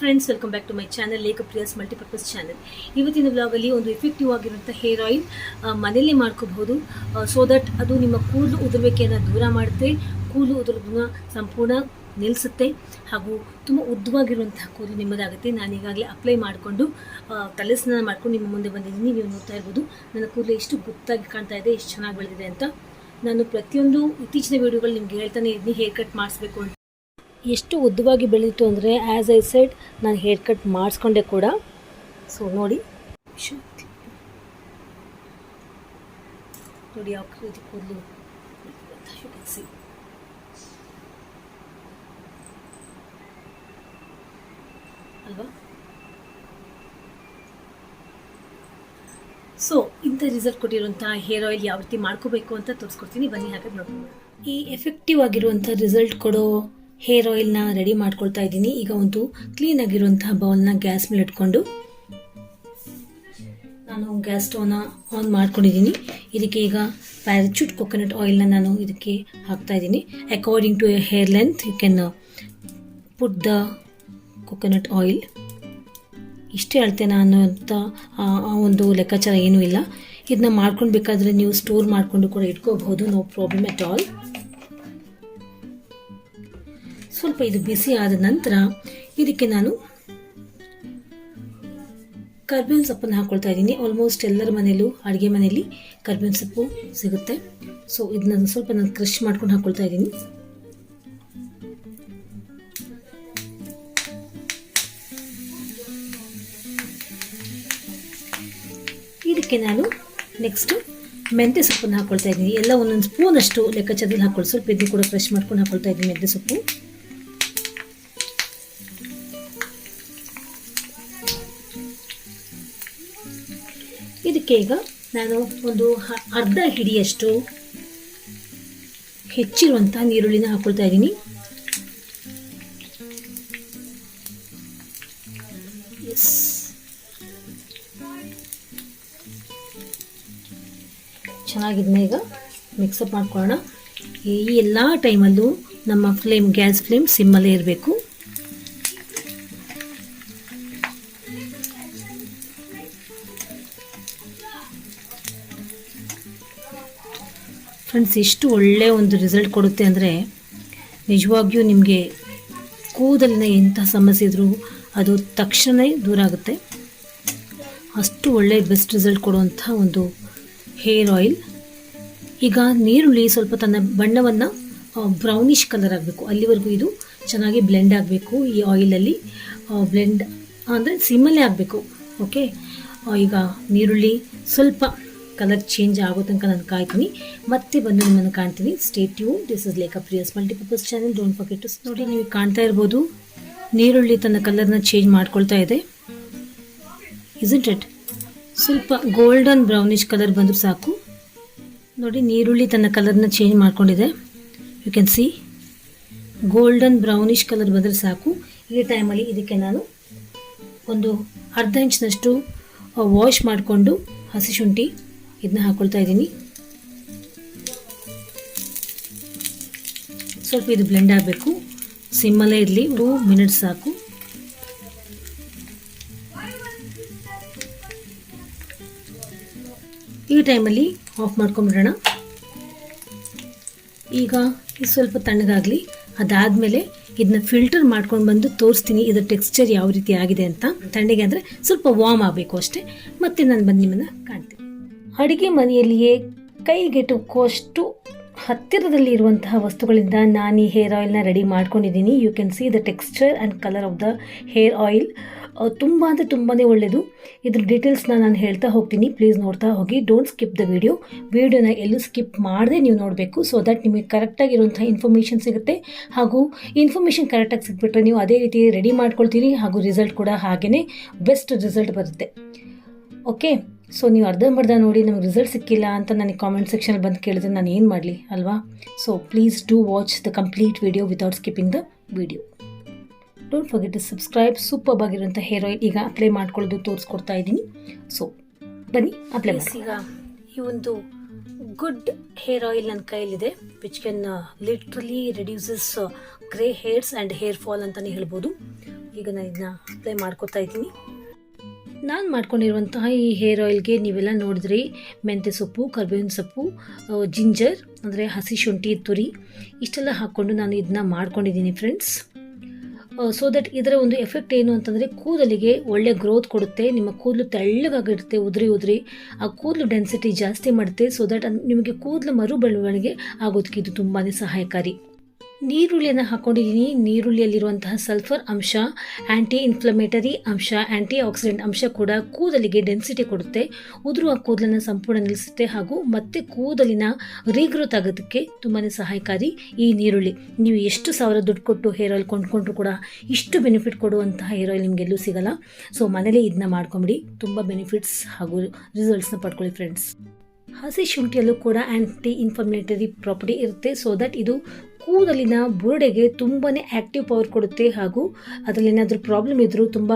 Friends welcome back to my channel Lekha Priya's multipurpose channel ಇವತ್ತಿನ ಬ್ಲಾಗಲ್ಲಿ ಒಂದು effective ಆಗಿರುವಂಥ ಹೇರ್ ಆಯಿಲ್ ಮನೆಯಲ್ಲೇ ಮಾಡ್ಕೋಬಹುದು. ಸೊ ದಟ್ ಅದು ನಿಮ್ಮ ಕೂದಲು ಉದುರುವಿಕೆಯನ್ನು ದೂರ ಮಾಡುತ್ತೆ. ಕೂದಲು ಉದುರೋದನ್ನ ಸಂಪೂರ್ಣ ನಿಲ್ಲಿಸುತ್ತೆ ಹಾಗೂ ತುಂಬ ಉದ್ದವಾಗಿರುವಂತಹ ಕೂದಲು ನಿಮ್ಮದಾಗುತ್ತೆ. ನಾನು ಈಗಾಗಲೇ ಅಪ್ಲೈ ಮಾಡಿಕೊಂಡು ತಲೆ ಸ್ನಾನ ಮಾಡ್ಕೊಂಡು ನಿಮ್ಮ ಮುಂದೆ ಬಂದಿದ್ದೀನಿ. ನೀವು ನೋಡ್ತಾ ಇರ್ಬೋದು, ನನ್ನ ಕೂದಲು ಎಷ್ಟು ಗುತ್ತಾಗಿ ಕಾಣ್ತಾ ಇದೆ, ಎಷ್ಟು ಚೆನ್ನಾಗಿ ಬೆಳೆದಿದೆ ಅಂತ. ನಾನು ಪ್ರತಿಯೊಂದು ಇತ್ತೀಚಿನ ವಿಡಿಯೋಗಳು ನಿಮ್ಗೆ ಹೇಳ್ತಾನೆ ಇದ್ದೀನಿ ಹೇರ್ ಕಟ್ ಮಾಡಿಸ್ಬೇಕು ಅಂತ. ಎಷ್ಟು ಉದ್ದವಾಗಿ ಬೆಳೀತು ಅಂದರೆ ಆ್ಯಸ್ ಐ ಸೈಡ್ ನಾನು ಹೇರ್ ಕಟ್ ಮಾಡಿಸ್ಕೊಂಡೆ ಕೂಡ. ಸೊ ನೋಡಿ. ನೋಡಿ ಯಾವ ರೀತಿ ಕೂದಲು. ಅಲ್ವಾ? ಸೊ ಇಂಥ ರಿಸಲ್ಟ್ ಕೊಟ್ಟಿರುವಂತಹ ಹೇರ್ ಆಯಿಲ್ ಯಾವ ರೀತಿ ಮಾಡ್ಕೋಬೇಕು ಅಂತ ತೋರಿಸ್ಕೊಡ್ತೀನಿ. ಬನ್ನಿ ಹಾಗೆ ನೋಡೋಣ ಈ ಎಫೆಕ್ಟಿವ್ ಆಗಿರುವಂಥ ರಿಸಲ್ಟ್ ಕೊಡೋ ಹೇರ್ ಆಯಿಲ್ನ ರೆಡಿ ಮಾಡ್ಕೊಳ್ತಾ ಇದ್ದೀನಿ. ಈಗ ಒಂದು ಕ್ಲೀನ್ ಆಗಿರುವಂತಹ ಬೌಲ್ನ ಗ್ಯಾಸ್ ಮೇಲೆ ಇಟ್ಕೊಂಡು ನಾನು ಗ್ಯಾಸ್ ಸ್ಟೋವ್ನ ಆನ್ ಮಾಡ್ಕೊಂಡಿದ್ದೀನಿ. ಇದಕ್ಕೆ ಈಗ ಪ್ಯಾರಚೂಟ್ ಕೊಕೊನಟ್ ಆಯಿಲ್ನ ನಾನು ಇದಕ್ಕೆ ಹಾಕ್ತಾ ಇದ್ದೀನಿ. According to hair length you can put the coconut oil ಇಷ್ಟೇ ಅಳ್ತೇನೆ ನಾನು ಅಂತ, ಆ ಒಂದು ಲೆಕ್ಕಾಚಾರ ಏನೂ ಇಲ್ಲ. ಇದನ್ನ ಮಾಡ್ಕೊಳ್ಬೇಕಾದ್ರೆ ನೀವು ಸ್ಟೋರ್ ಮಾಡಿಕೊಂಡು ಕೂಡ ಇಟ್ಕೋಬಹುದು. ನೋ ಪ್ರಾಬ್ಲಮ್ ಅಟ್ ಆಲ್ ಸ್ವಲ್ಪ ಇದು ಬಿಸಿ ಆದ ನಂತರ ಇದಕ್ಕೆ ನಾನು ಕರ್ಬೇವಿನ ಸೊಪ್ಪನ್ನು ಹಾಕೊಳ್ತಾ ಇದ್ದೀನಿ. ಆಲ್ಮೋಸ್ಟ್ ಎಲ್ಲರ ಮನೆಯಲ್ಲೂ, ಅಡುಗೆ ಮನೆಯಲ್ಲಿ ಕರ್ಬೇವಿನ ಸೊಪ್ಪು ಸಿಗುತ್ತೆ. ಸೊ ಇದನ್ನ ಸ್ವಲ್ಪ ನಾನು ಕ್ರಶ್ ಮಾಡ್ಕೊಂಡು ಹಾಕ್ಕೊಳ್ತಾ ಇದ್ದೀನಿ. ಇದಕ್ಕೆ ನಾನು ನೆಕ್ಸ್ಟ್ ಮೆಂತ್ಯ ಸೊಪ್ಪನ್ನು ಹಾಕ್ಕೊಳ್ತಾ ಇದ್ದೀನಿ. ಎಲ್ಲ ಒಂದೊಂದು ಸ್ಪೂನ್ ಅಷ್ಟು ಲೆಕ್ಕಾಚಾರದಲ್ಲಿ ಹಾಕೊಳ್ಳಿ ಸ್ವಲ್ಪ ಇದನ್ನು ಕೂಡ ಫ್ರೆಶ್ ಮಾಡ್ಕೊಂಡು ಹಾಕೊಳ್ತಾ ಇದ್ದೀನಿ ಮೆಂತ್ಯ ಸೊಪ್ಪು. ಇದಕ್ಕೆ ಈಗ ನಾನು ಒಂದು ಅರ್ಧ ಹಿಡಿಯಷ್ಟು ಹೆಚ್ಚಿರುವಂತಹ ನೀರುಳ್ಳಿನ ಹಾಕೊಳ್ತಾ ಇದ್ದೀನಿ. ಚೆನ್ನಾಗಿದ್ನ ಈಗ ಮಿಕ್ಸಪ್ ಮಾಡ್ಕೊಳ್ಳೋಣ. ಈ ಎಲ್ಲ ಟೈಮಲ್ಲೂ ನಮ್ಮ ಫ್ಲೇಮ್ ಗ್ಯಾಸ್ ಫ್ಲೇಮ್ ಸಿಮ್ಮಲ್ಲೇ ಇರಬೇಕು. ಫ್ರೆಂಡ್ಸ್ ಎಷ್ಟು ಒಳ್ಳೆಯ ಒಂದು ರಿಸಲ್ಟ್ ಕೊಡುತ್ತೆ ಅಂದರೆ ನಿಜವಾಗಿಯೂ ನಿಮಗೆ ಕೂದಲಿನ ಎಂಥ ಸಮಸ್ಯೆ ಇದ್ದರೂ ಅದು ತಕ್ಷಣ ದೂರ ಆಗುತ್ತೆ. ಅಷ್ಟು ಒಳ್ಳೆಯ ಬೆಸ್ಟ್ ರಿಸಲ್ಟ್ ಕೊಡುವಂಥ ಒಂದು ಹೇರ್ ಆಯಿಲ್ ಈಗ ನೀರುಳ್ಳಿ ಸ್ವಲ್ಪ ತನ್ನ ಬಣ್ಣವನ್ನು ಬ್ರೌನಿಷ್ ಕಲರ್ ಆಗಬೇಕು. ಅಲ್ಲಿವರೆಗೂ ಇದು ಚೆನ್ನಾಗಿ ಬ್ಲೆಂಡ್ ಆಗಬೇಕು. ಈ ಆಯಿಲಲ್ಲಿ ಬ್ಲೆಂಡ್ ಅಂದರೆ ಸಿಮ್ಮಲ್ಲೇ ಆಗಬೇಕು. ಓಕೆ ಈಗ ನೀರುಳ್ಳಿ ಸ್ವಲ್ಪ ಕಲರ್ ಚೇಂಜ್ ಆಗೋ ತನಕ ನಾನು ಕಾಯ್ತೀನಿ. ಮತ್ತೆ ಬಂದು ನಿಮ್ಮನ್ನು ಕಾಣ್ತೀನಿ. Stay tuned this is Lekha Priya's multipurpose channel don't forget to ನೋಡಿ ನೀವು ಕಾಣ್ತಾ ಇರ್ಬೋದು. ನೀರುಳ್ಳಿ ತನ್ನ ಕಲರ್ನ ಚೇಂಜ್ ಮಾಡ್ಕೊಳ್ತಾ ಇದೆ. ಇಸಂಟ್ ಇಟ್ ಸ್ವಲ್ಪ ಗೋಲ್ಡನ್ ಬ್ರೌನಿಶ್ ಕಲರ್ ಬಂದರೂ ಸಾಕು. ನೋಡಿ ನೀರುಳ್ಳಿ ತನ್ನ ಕಲರ್ನ ಚೇಂಜ್ ಮಾಡ್ಕೊಂಡಿದೆ. You can see golden brownish colour ಬಂದರೆ ಸಾಕು. ಈ ಟೈಮಲ್ಲಿ ಇದಕ್ಕೆ ನಾನು ಒಂದು ಅರ್ಧ ಇಂಚಿನಷ್ಟು ವಾಶ್ ಮಾಡಿಕೊಂಡು ಹಸಿ ಶುಂಠಿ ಇದನ್ನ ಹಾಕೊಳ್ತಾ ಇದ್ದೀನಿ. ಸ್ವಲ್ಪ ಇದು ಬ್ಲೆಂಡ್ ಆಗಬೇಕು. ಸಿಮ್ಮಲ್ಲೇ ಇರಲಿ ಟೂ ಮಿನಿಟ್ಸ್ ಸಾಕು. ಈ ಟೈಮಲ್ಲಿ ಆಫ್ ಮಾಡ್ಕೊಂಬಿಡೋಣ. ಈಗ ಇದು ಸ್ವಲ್ಪ ತಣ್ಣಗಾಗಲಿ, ಅದಾದಮೇಲೆ ಇದನ್ನ ಫಿಲ್ಟರ್ ಮಾಡ್ಕೊಂಡು ಬಂದು ತೋರಿಸ್ತೀನಿ, ಇದರ ಟೆಕ್ಸ್ಚರ್ ಯಾವ ರೀತಿ ಆಗಿದೆ ಅಂತ. ತಣ್ಣಗೆ ಅಂದರೆ ಸ್ವಲ್ಪ ವಾರ್ಮ್ ಆಗಬೇಕು ಅಷ್ಟೇ. ಮತ್ತೆ ನಾನು ಬಂದು ನಿಮ್ಮನ್ನು ಅಡುಗೆ ಮನೆಯಲ್ಲಿಯೇ ಕೈಗೆಟುಕುವಷ್ಟು ಹತ್ತಿರದಲ್ಲಿ ಇರುವಂತಹ ವಸ್ತುಗಳಿಂದ ನಾನು ಈ ಹೇರ್ ಆಯಿಲ್ನ ರೆಡಿ ಮಾಡ್ಕೊಂಡಿದ್ದೀನಿ. You can see the texture and colour of the hair oil ತುಂಬ ಅಂದರೆ ತುಂಬಾ ಒಳ್ಳೆಯದು ಇದ್ರ ಡೀಟೇಲ್ಸ್ನ ನಾನು ಹೇಳ್ತಾ ಹೋಗ್ತೀನಿ. ಪ್ಲೀಸ್ ನೋಡ್ತಾ ಹೋಗಿ. ಡೋಂಟ್ ಸ್ಕಿಪ್ ದ ವಿಡಿಯೋ ವಿಡಿಯೋನ ಎಲ್ಲೂ ಸ್ಕಿಪ್ ಮಾಡದೆ ನೀವು ನೋಡಬೇಕು. ಸೊ ದಟ್ ನಿಮಗೆ ಕರೆಕ್ಟಾಗಿರುವಂಥ ಇನ್ಫಾರ್ಮೇಷನ್ ಸಿಗುತ್ತೆ. ಹಾಗೂ ಇನ್ಫಾರ್ಮೇಷನ್ ಕರೆಕ್ಟಾಗಿ ಸಿಕ್ಬಿಟ್ರೆ ನೀವು ಅದೇ ರೀತಿ ರೆಡಿ ಮಾಡ್ಕೊಳ್ತೀರಿ. ಹಾಗೂ ರಿಸಲ್ಟ್ ಕೂಡ ಹಾಗೆಯೇ ಬೆಸ್ಟ್ ರಿಸಲ್ಟ್ ಬರುತ್ತೆ. ಓಕೆ ಸೊ ನೀವು ಅರ್ಧಂಬರ್ಧ ನೋಡಿ ನಮಗೆ ರಿಸಲ್ಟ್ ಸಿಕ್ಕಿಲ್ಲ ಅಂತ ನನಗೆ ಕಾಮೆಂಟ್ ಸೆಕ್ಷನಲ್ಲಿ ಬಂದು ಕೇಳಿದ್ರೆ ನಾನು ಏನು ಮಾಡಲಿ, ಅಲ್ವಾ? So please do watch the complete video without skipping the video don't forget to subscribe super ಆಗಿರುವಂಥ ಹೇರ್ ಆಯಿಲ್ ಈಗ ಅಪ್ಲೈ ಮಾಡ್ಕೊಳ್ಳೋದು ತೋರಿಸ್ಕೊಡ್ತಾ ಇದ್ದೀನಿ. ಸೊ ಬನ್ನಿ ಅಪ್ಲೈ ಈಗ ಈ ಒಂದು ಗುಡ್ ಹೇರ್ ಆಯಿಲ್ ನನ್ನ ಕೈಯಲ್ಲಿದೆ which can literally reduces grey hairs and hair fall ಅಂತಲೇ ಹೇಳ್ಬೋದು. ಈಗ ನಾನು ಇದನ್ನ ಅಪ್ಲೈ ಮಾಡ್ಕೊತಾ ಇದ್ದೀನಿ. ನಾನು ಮಾಡ್ಕೊಂಡಿರುವಂತಹ ಈ ಹೇರ್ ಆಯಿಲ್ಗೆ ನೀವೆಲ್ಲ ನೋಡಿದ್ರಿ. ಮೆಂತ್ಯ ಸೊಪ್ಪು, ಕರ್ಬೇವಿನ ಸೊಪ್ಪು ಜಿಂಜರ್ ಅಂದರೆ ಹಸಿ ಶುಂಠಿ, ತುರಿ, ಇಷ್ಟೆಲ್ಲ ಹಾಕ್ಕೊಂಡು ನಾನು ಇದನ್ನ ಮಾಡ್ಕೊಂಡಿದ್ದೀನಿ ಫ್ರೆಂಡ್ಸ್ ಸೊ ದಟ್ ಇದರ ಒಂದು ಎಫೆಕ್ಟ್ ಏನು ಅಂತಂದರೆ ಕೂದಲಿಗೆ ಒಳ್ಳೆ ಗ್ರೋತ್ ಕೊಡುತ್ತೆ, ನಿಮ್ಮ ಕೂದಲು ತೆಳ್ಳಗಾಗಿರುತ್ತೆ, ಉದುರಿ ಉದುರಿ, ಆ ಕೂದಲು ಡೆನ್ಸಿಟಿ ಜಾಸ್ತಿ ಮಾಡುತ್ತೆ ಸೊ ದಟ್ ನಿಮಗೆ ಕೂದಲು ಮರು ಬೆಳವಣಿಗೆ ಆಗೋದಕ್ಕೆ ಇದು ತುಂಬಾ ಸಹಾಯಕಾರಿ. ನೀರುಳ್ಳಿಯನ್ನು ಹಾಕೊಂಡಿದ್ದೀನಿ ನೀರುಳ್ಳಿಯಲ್ಲಿರುವಂತಹ ಸಲ್ಫರ್ ಅಂಶ ಆ್ಯಂಟಿ ಇನ್ಫ್ಲಮೇಟರಿ ಅಂಶ ಆ್ಯಂಟಿ ಆಕ್ಸಿಡೆಂಟ್ ಅಂಶ ಕೂಡ ಕೂದಲಿಗೆ ಡೆನ್ಸಿಟಿ ಕೊಡುತ್ತೆ. ಉದುರುವ ಕೂದಲನ್ನು ಸಂಪೂರ್ಣ ನಿಲ್ಲಿಸುತ್ತೆ ಹಾಗೂ ಮತ್ತೆ ಕೂದಲಿನ ರೀಗ್ರೋತ್ ಆಗೋದಕ್ಕೆ ತುಂಬಾ ಸಹಾಯಕಾರಿ ಈ ನೀರುಳ್ಳಿ. ನೀವು ಎಷ್ಟು ಸಾವಿರ ದುಡ್ಡು ಕೊಟ್ಟು ಹೇರ್ ಆಯಿಲ್ ಕೊಂಡ್ಕೊಂಡ್ರು ಕೂಡ ಇಷ್ಟು ಬೆನಿಫಿಟ್ ಕೊಡುವಂತಹ ಹೇರ್ ಆಯಿಲ್ ನಿಮಗೆಲ್ಲೂ ಸಿಗಲ್ಲ. ಸೊ ಮನೇಲಿ ಇದನ್ನ ಮಾಡ್ಕೊಂಬಿಡಿ. ತುಂಬ ಬೆನಿಫಿಟ್ಸ್ ಹಾಗೂ ರಿಸಲ್ಟ್ಸ್ನ ಪಡ್ಕೊಳ್ಳಿ ಫ್ರೆಂಡ್ಸ್ ಹಸಿ ಶುಂಠಿಯಲ್ಲೂ ಕೂಡ ಆ್ಯಂಟಿ ಇನ್ಫರ್ಮೇಟರಿ ಪ್ರಾಪರ್ಟಿ ಇರುತ್ತೆ. ಸೊ ದಟ್ ಇದು ಕೂದಲಿನ ಬುರುಡೆಗೆ ತುಂಬಾ ಆ್ಯಕ್ಟಿವ್ ಪವರ್ ಕೊಡುತ್ತೆ ಹಾಗೂ ಅದರಲ್ಲಿ ಏನಾದರೂ ಪ್ರಾಬ್ಲಮ್ ಇದ್ದರೂ ತುಂಬ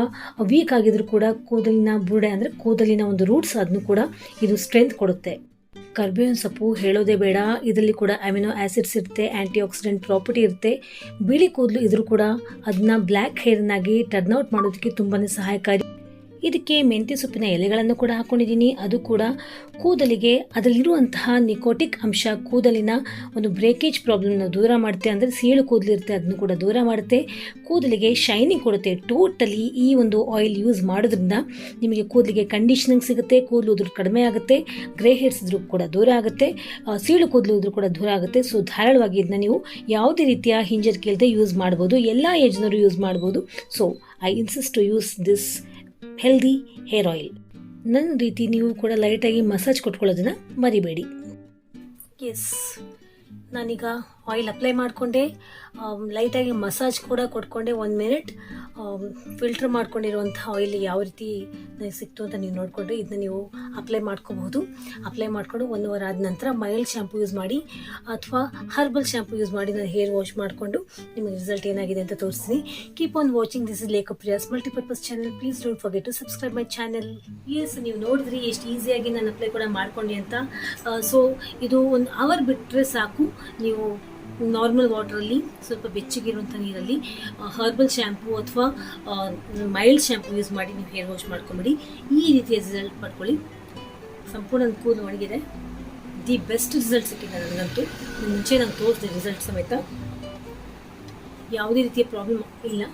ವೀಕ್ ಆಗಿದ್ರೂ ಕೂಡ ಕೂದಲಿನ ಬುರುಡೆ ಅಂದರೆ ಕೂದಲಿನ ಒಂದು ರೂಟ್ಸ್ ಅದನ್ನು ಕೂಡ ಇದು ಸ್ಟ್ರೆಂತ್ ಕೊಡುತ್ತೆ. ಕರ್ಬೇವಿನ ಸೊಪ್ಪು ಹೇಳೋದೇ ಬೇಡ. ಇದರಲ್ಲಿ ಕೂಡ ಅಮಿನೋ ಆ್ಯಸಿಡ್ಸ್ ಇರುತ್ತೆ ಆ್ಯಂಟಿ ಆಕ್ಸಿಡೆಂಟ್ ಪ್ರಾಪರ್ಟಿ ಇರುತ್ತೆ. ಬಿಳಿ ಕೂದಲು ಇದ್ರೂ ಕೂಡ ಅದನ್ನ ಬ್ಲ್ಯಾಕ್ ಹೇರ್ನಾಗಿ ಟರ್ನ್ ಔಟ್ ಮಾಡೋದಕ್ಕೆ ತುಂಬಾ ಸಹಾಯಕಾರಿ. ಇದಕ್ಕೆ ಮೆಂತ್ಯ ಸೊಪ್ಪಿನ ಎಲೆಗಳನ್ನು ಕೂಡ ಹಾಕೊಂಡಿದ್ದೀನಿ. ಅದು ಕೂಡ ಕೂದಲಿಗೆ, ಅದರಲ್ಲಿರುವಂತಹ ನಿಕೋಟಿಕ್ ಅಂಶ ಕೂದಲಿನ ಒಂದು ಬ್ರೇಕೇಜ್ ಪ್ರಾಬ್ಲಮ್ನ ದೂರ ಮಾಡುತ್ತೆ. ಅಂದರೆ ಸೀಳು ಕೂದಲಿರುತ್ತೆ ಅದನ್ನು ಕೂಡ ದೂರ ಮಾಡುತ್ತೆ. ಕೂದಲಿಗೆ ಶೈನಿಂಗ್ ಕೊಡುತ್ತೆ. ಟೋಟಲಿ ಈ ಒಂದು ಆಯಿಲ್ ಯೂಸ್ ಮಾಡೋದ್ರಿಂದ ನಿಮಗೆ ಕೂದಲಿಗೆ ಕಂಡೀಷನಿಂಗ್ ಸಿಗುತ್ತೆ, ಕೂದಲು ಉದುರು ಕಡಿಮೆ ಆಗುತ್ತೆ ಗ್ರೇ ಹೇರ್ಸ್ ಇದ್ರೂ ಕೂಡ ದೂರ ಆಗುತ್ತೆ ಸೀಳು ಕೂದಲು ಇದ್ರೂ ಕೂಡ ದೂರ ಆಗುತ್ತೆ. ಸೊ ಧಾರಾಳವಾಗಿ ಇದನ್ನ ನೀವು ಯಾವುದೇ ರೀತಿಯ ಹಿಂಜರಿಕೆ ಇಲ್ಲದೆ ಯೂಸ್ ಮಾಡ್ಬೋದು. ಎಲ್ಲ ಏಜ್ನವರು ಯೂಸ್ ಮಾಡ್ಬೋದು. So I insist to use this healthy hair oil ನನ್ನ ರೀತಿ ನೀವು ಕೂಡ ಲೈಟಾಗಿ ಮಸಾಜ್ ಕೊಟ್ಕೊಳ್ಳೋದನ್ನ ಮರಿಬೇಡಿ. ಎಸ್ ನಾನೀಗ ಆಯಿಲ್ ಅಪ್ಲೈ ಮಾಡಿಕೊಂಡೆ ಲೈಟಾಗಿ ಮಸಾಜ್ ಕೂಡ ಕೊಟ್ಕೊಂಡೆ ಒಂದು ಮಿನಿಟ್ ಫಿಲ್ಟರ್ ಮಾಡ್ಕೊಂಡಿರುವಂಥ ಆಯಿಲ್ ಯಾವ ರೀತಿ ನನಗೆ ಸಿಕ್ತು ಅಂತ ನೀವು ನೋಡಿಕೊಂಡ್ರೆ ಇದನ್ನ ನೀವು ಅಪ್ಲೈ ಮಾಡ್ಕೋಬಹುದು. ಅಪ್ಲೈ ಮಾಡಿಕೊಂಡು ಒಂದು ವಾರ ಆದ ನಂತರ ಮೈಲ್ ಶ್ಯಾಂಪು ಯೂಸ್ ಮಾಡಿ, ಅಥವಾ ಹರ್ಬಲ್ ಶ್ಯಾಂಪು ಯೂಸ್ ಮಾಡಿ ನಾನು ಹೇರ್ ವಾಶ್ ಮಾಡಿಕೊಂಡು ನಿಮಗೆ ರಿಸಲ್ಟ್ ಏನಾಗಿದೆ ಅಂತ ತೋರಿಸ್ತೀನಿ. Keep on watching this is Lekha Priya's multipurpose channel please don't forget to subscribe my channel as ನೀವು ನೋಡಿದ್ರಿ ಎಷ್ಟು ಈಸಿಯಾಗಿ ನಾನು ಅಪ್ಲೈ ಕೂಡ ಮಾಡ್ಕೊಂಡೆ ಅಂತ. ಸೊ ಇದು ಒಂದು ಅವರ್ ಬಿಟ್ಟರೆ ಸಾಕು. ನೀವು ನಾರ್ಮಲ್ ವಾಟ್ರಲ್ಲಿ ಸ್ವಲ್ಪ ಬೆಚ್ಚಗಿರುವಂಥ ನೀರಲ್ಲಿ ಹರ್ಬಲ್ ಶ್ಯಾಂಪೂ ಅಥವಾ ಮೈಲ್ಡ್ ಶ್ಯಾಂಪೂ ಯೂಸ್ ಮಾಡಿ ನೀವು ಹೇರ್ ವಾಶ್ ಮಾಡ್ಕೊಂಬಿಡಿ. ಈ ರೀತಿಯ ರಿಸಲ್ಟ್ ಪಡ್ಕೊಳ್ಳಿ ಸಂಪೂರ್ಣ ನನ್ನ ಕೂದಲು ಒಣಗಿದೆ. ದಿ ಬೆಸ್ಟ್ ರಿಸಲ್ಟ್ ಸಿಕ್ಕಿದೆ ನನಗಂತೂ. ಮುಂಚೆ ನಾನು ತೋರಿಸಿದೆ ರಿಸಲ್ಟ್ ಸಮೇತ ಯಾವುದೇ ರೀತಿಯ ಪ್ರಾಬ್ಲಮ್ ಇಲ್ಲ.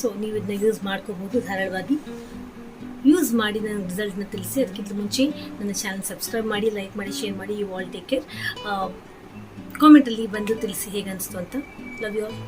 ಸೊ ನೀವು ಇದನ್ನ ಯೂಸ್ ಮಾಡ್ಕೋಬಹುದು ಧಾರಾಳವಾಗಿ. ಯೂಸ್ ಮಾಡಿ ನನ್ನ ರಿಸಲ್ಟ್ನ ತಿಳಿಸಿ ಅದಕ್ಕಿಂತ ಮುಂಚೆ ನನ್ನ ಚಾನಲ್ ಸಬ್ಸ್ಕ್ರೈಬ್ ಮಾಡಿ ಲೈಕ್ ಮಾಡಿ ಶೇರ್ ಮಾಡಿ ಯು ಆಲ್ ಟೇಕ್ ಕೇರ್ ಕಾಮೆಂಟಲ್ಲಿ ಬಂದು ತಿಳಿಸಿ ಹೇಗೆ ಅನಿಸ್ತು ಅಂತ. Love you all